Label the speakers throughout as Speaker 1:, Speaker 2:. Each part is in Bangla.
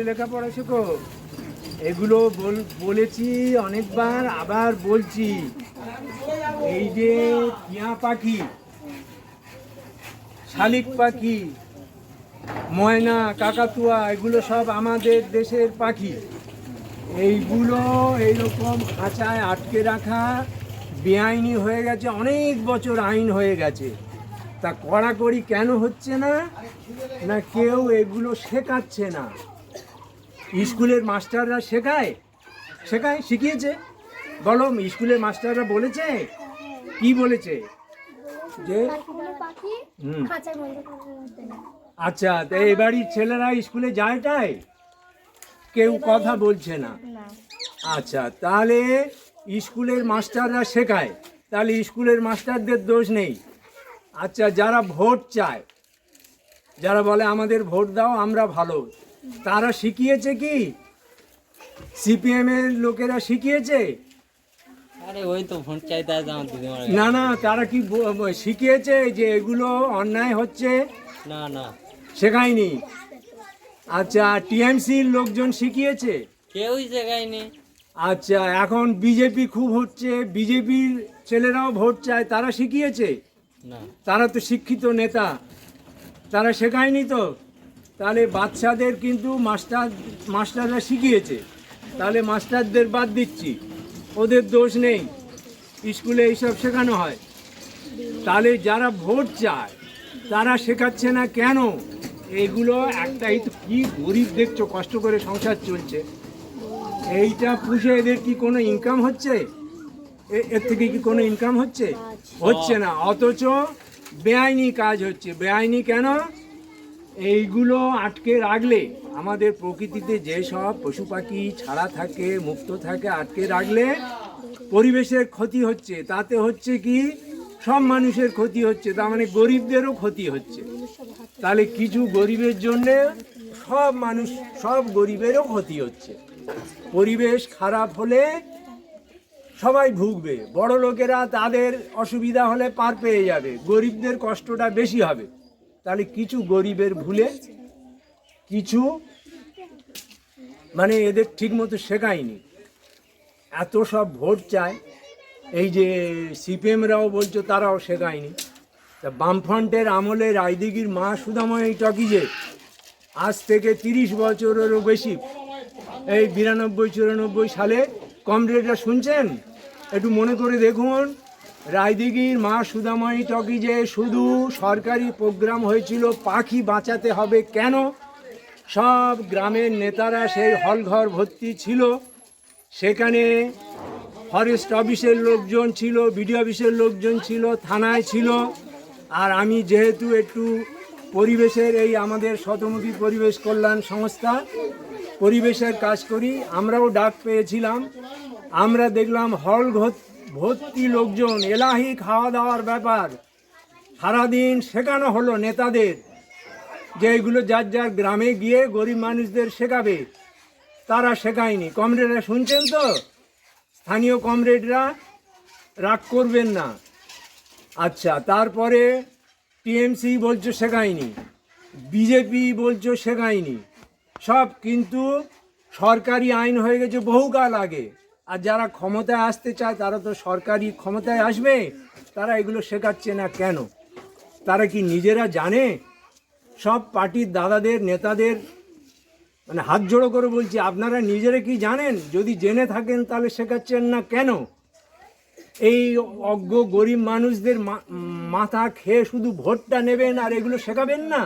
Speaker 1: স্কুলে লেখাপড়া শেখো। এগুলো বলেছি অনেকবার, আবার বলছি। এই যে টিয়া পাখি, শালিক পাখি, ময়না, কাকাতুয়া, এগুলো সব আমাদের দেশের পাখি। এইগুলো এইরকম খাঁচায় আটকে রাখা বেআইনি হয়ে গেছে, অনেক বছর আইন হয়ে গেছে। তা কড়াকড়ি কেন হচ্ছে না? না কেউ এগুলো শেখাচ্ছে না। স্কুলের মাস্টাররা শেখায় শেখায় শিখিয়েছে। বলো স্কুলের মাস্টাররা বলেছে? কি বলেছে? যে হুম। আচ্ছা তো এই বাড়ির ছেলেরা স্কুলে যায় তাই? কেউ কথা বলছে না। আচ্ছা তাহলে স্কুলের মাস্টাররা শেখায়। তাহলে স্কুলের মাস্টারদের দোষ নেই। আচ্ছা যারা ভোট চায় যারা বলে আমাদের ভোট দাও আমরা ভালো। তারা শিখিয়েছে কি? সিপিএমের লোকেরা শিখিয়েছে?
Speaker 2: আরে ওই তো ভোট চাইতে আছে আমার দিদিমার
Speaker 1: না না তারা কি শিখিয়েছে যে এগুলো অন্যায় হচ্ছে?
Speaker 2: না না।
Speaker 1: শেখায়নি? আচ্ছা টিএমসির লোকজন শিখিয়েছে?
Speaker 2: কেউই শেখায়নি।
Speaker 1: আচ্ছা এখন বিজেপি খুব হচ্ছে বিজেপির ছেলেরাও ভোট চায় তারা শিখিয়েছে?
Speaker 2: না।
Speaker 1: তারা তো শিক্ষিত নেতা। তারা শেখায়নি তো? তাহলে বাচ্চাদের কিন্তু মাস্টার, মাস্টাররা শিখিয়েছে। তাহলে মাস্টারদের বাদ দিচ্ছি। ওদের দোষ নেই। স্কুলে এইসব শেখানো হয়। তাহলে যারা ভোট চায়, তারা শেখাচ্ছে না কেন? এগুলো একটাই তো কি গরিব দেখছ, কষ্ট করে সংসার চলছে। এইটা পুষে এদের কি কোনো ইনকাম হচ্ছে? এর থেকে কি কোনো ইনকাম হচ্ছে? হচ্ছে না। অথচ বেআইনি কাজ হচ্ছে। বেআইনি কেন? এইগুলো আটকে রাখলে আমাদের প্রকৃতিতে যে সব পশু পাখি, ছাড়া থাকে, মুক্ত থাকে, আটকে রাখলে পরিবেশের ক্ষতি হচ্ছে। তাতে হচ্ছে কি? সব মানুষের ক্ষতি হচ্ছে। তার মানে গরিবদেরও ক্ষতি হচ্ছে। তাহলে কিছু গরিবের জন্যে সব মানুষ, সব গরিবেরও ক্ষতি হচ্ছে। পরিবেশ খারাপ হলে সবাই ভুগবে। বড় লোকেরা তাদের অসুবিধা হলে পার পেয়ে যাবে। গরিবদের কষ্টটা বেশি হবে। তাহলে কিছু গরিবের ভুলে কিছু মানে এদের ঠিকমতো শেখায়নি। এত সব ভোট চায়, এই যে সিপিএমরাও বলছো তারাও শেখায়নি। তা বামফ্রন্টের আমলে রায়দিগির মা সুদাময় এই টকিজে আজ থেকে তিরিশ বছরেরও বেশি, এই বিরানব্বই, চুরানব্বই সালে কমরেডরা শুনছেন? একটু মনে করে দেখুন। রায়দিঘির মা সুদাময়ী টকিজে শুধু সরকারি প্রোগ্রাম হয়েছিল, পাখি বাঁচাতে হবে কেন? সব গ্রামের নেতারা সেই হলঘর ভর্তি ছিল। সেখানে ফরেস্ট অফিসের লোকজন ছিল বিডিও অফিসের লোকজন ছিল, থানায় ছিল। আর আমি যেহেতু একটু পরিবেশের এই আমাদের শতমুখী পরিবেশ কল্যাণ সংস্থা, পরিবেশের কাজ করি, আমরাও ডাক পেয়েছিলাম। আমরা দেখলাম হল ভর্তি লোকজন, এলাহি খাওয়া দাওয়ার ব্যাপার। সারাদিন শেখানো হলো নেতাদের যে এগুলো যার যার গ্রামে গিয়ে গরিব মানুষদের শেখাবে। তারা শেখায়নি। কমরেডরা শুনছেন তো? স্থানীয় কমরেডরা রাগ করবেন না। আচ্ছা তারপরে টিএমসি বলছো শেখায়নি, বিজেপি বলছো শেখায়নি। সব কিন্তু সরকারি আইন হয়ে গেছে বহুকাল আগে। আর যারা ক্ষমতায় আসতে চায়, তারা তো সরকারি ক্ষমতায় আসবে, তারা এগুলো শেখাচ্ছে না কেন? তারা কি নিজেরা জানে? সব পার্টির দাদাদের, নেতাদের মানে হাত জোড়ো করে বলছি, আপনারা নিজেরা কি জানেন? যদি জেনে থাকেন, তাহলে শেখাচ্ছেন না কেন? এই অজ্ঞ, গরিব মানুষদের মাথা খেয়ে শুধু ভোটটা নেবেন আর এগুলো শেখাবেন না?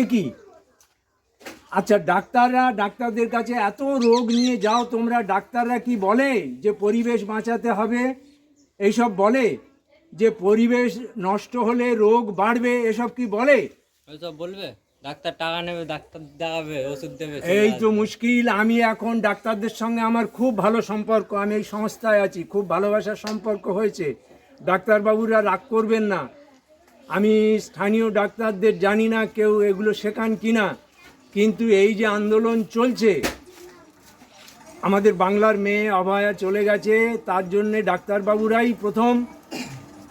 Speaker 1: এ কি? আচ্ছা ডাক্তাররা ডাক্তারদের কাছে এত রোগ নিয়ে যাও তোমরা ডাক্তাররা কি বলে যে পরিবেশ বাঁচাতে হবে? এইসব বলে? যে পরিবেশ নষ্ট হলে রোগ বাড়বে এসব কি বলে?
Speaker 2: ওইসব বলবে? ডাক্তার টাকা নেবে ডাক্তার দেখাবে ওষুধ দেবে
Speaker 1: এই তো মুশকিল আমি এখন ডাক্তারদের সঙ্গে আমার খুব ভালো সম্পর্ক আমি এই সংস্থায় আছি খুব ভালোবাসার সম্পর্ক হয়েছে। ডাক্তারবাবুরা রাগ করবেন না। আমি স্থানীয় ডাক্তারদের জানি না কেউ এগুলো শেখান কি না কিন্তু এই যে আন্দোলন চলছে, আমাদের বাংলার মেয়ে অভয়া চলে গেছে, তার জন্যে ডাক্তারবাবুরাই প্রথম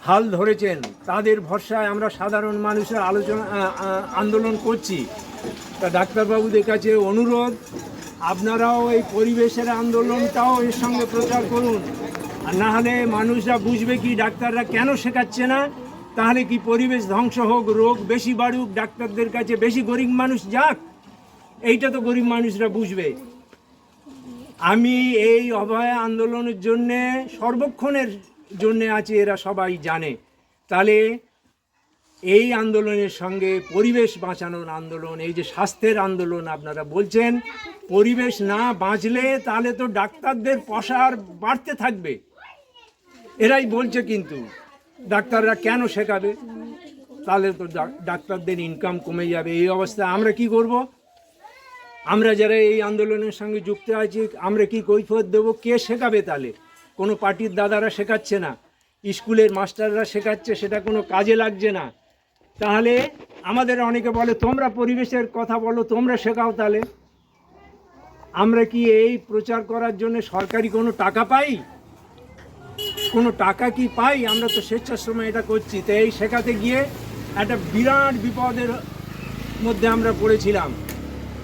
Speaker 1: হাল ধরেছেন। তাদের ভরসায় আমরা সাধারণ মানুষের আলোচনা আন্দোলন করছি। তা ডাক্তারবাবুদের কাছে অনুরোধ, আপনারাও এই পরিবেশের আন্দোলনটাও এর সঙ্গে প্রচার করুন। আর না হলে মানুষরা বুঝবে কি ডাক্তাররা কেন শেখাচ্ছে না? তাহলে কি পরিবেশ ধ্বংস হোক, রোগ বেশি বাড়ুক, ডাক্তারদের কাছে বেশি গরিব মানুষ যাক। এইটা তো গরিব মানুষরা বুঝবে। আমি এই অভয় আন্দোলনের জন্যে, সর্বক্ষণের জন্যে আছি, এরা সবাই জানে। তাহলে এই আন্দোলনের সঙ্গে পরিবেশ বাঁচানোর আন্দোলন, এই যে স্বাস্থ্যের আন্দোলন আপনারা বলছেন, পরিবেশ না বাঁচলে তাহলে তো ডাক্তারদের পশার বাড়তে থাকবে। এরাই বলছে কিন্তু, ডাক্তাররা কেন শেখাবে? তাহলে তো ডাক- ডাক্তারদের ইনকাম কমে যাবে। এই অবস্থায় আমরা কি করব? আমরা যারা এই আন্দোলনের সঙ্গে যুক্ত আছি, আমরা কি কৈফত দেবো? কে শেখাবে তাহলে? কোনো পার্টির দাদারা শেখাচ্ছে না, স্কুলের মাস্টাররা শেখাচ্ছে, সেটা কোনো কাজে লাগছে না। তাহলে আমাদের অনেকে বলে, তোমরা পরিবেশের কথা বলো, তোমরা শেখাও তাহলে। আমরা কি এই প্রচার করার জন্য সরকারি কোনো টাকা পাই? কোনো টাকা কি পাই? আমরা তো স্বেচ্ছাশ্রমে এটা করছি। তো এই শেখাতে গিয়ে একটা বিরাট বিপদের মধ্যে আমরা পড়েছিলাম।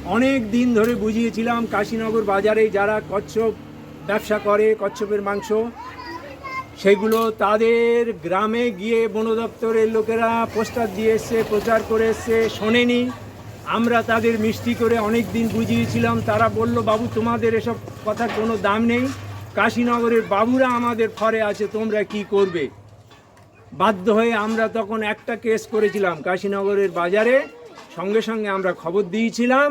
Speaker 1: অনেক দিন ধরে বুঝিয়েছিলাম কাশীনগর বাজারে যারা কচ্ছপ ব্যবসা করে, কচ্ছপের মাংস, সেগুলো তাদের গ্রামে গিয়ে বন দপ্তরের লোকেরা পোস্টার দিয়ে এসছে, প্রচার করে এসছে, শোনেনি। আমরা তাদের মিষ্টি করে অনেক দিন বুঝিয়েছিলাম। তারা বলল, বাবু, তোমাদের এসব কথার কোনো দাম নেই। কাশীনগরের বাবুরা আমাদের ফরে আছে, তোমরা কি করবে? বাধ্য হয়ে আমরা তখন একটা কেস করেছিলাম কাশীনগরের বাজারে। সঙ্গে সঙ্গে আমরা খবর দিয়েছিলাম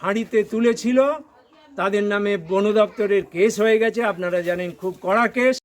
Speaker 1: হাঁড়িতে তুলেছিল, তাদের নামে বন দপ্তরের কেস হয়ে গেছে, আপনারা জানেন খুব কড়া কেস।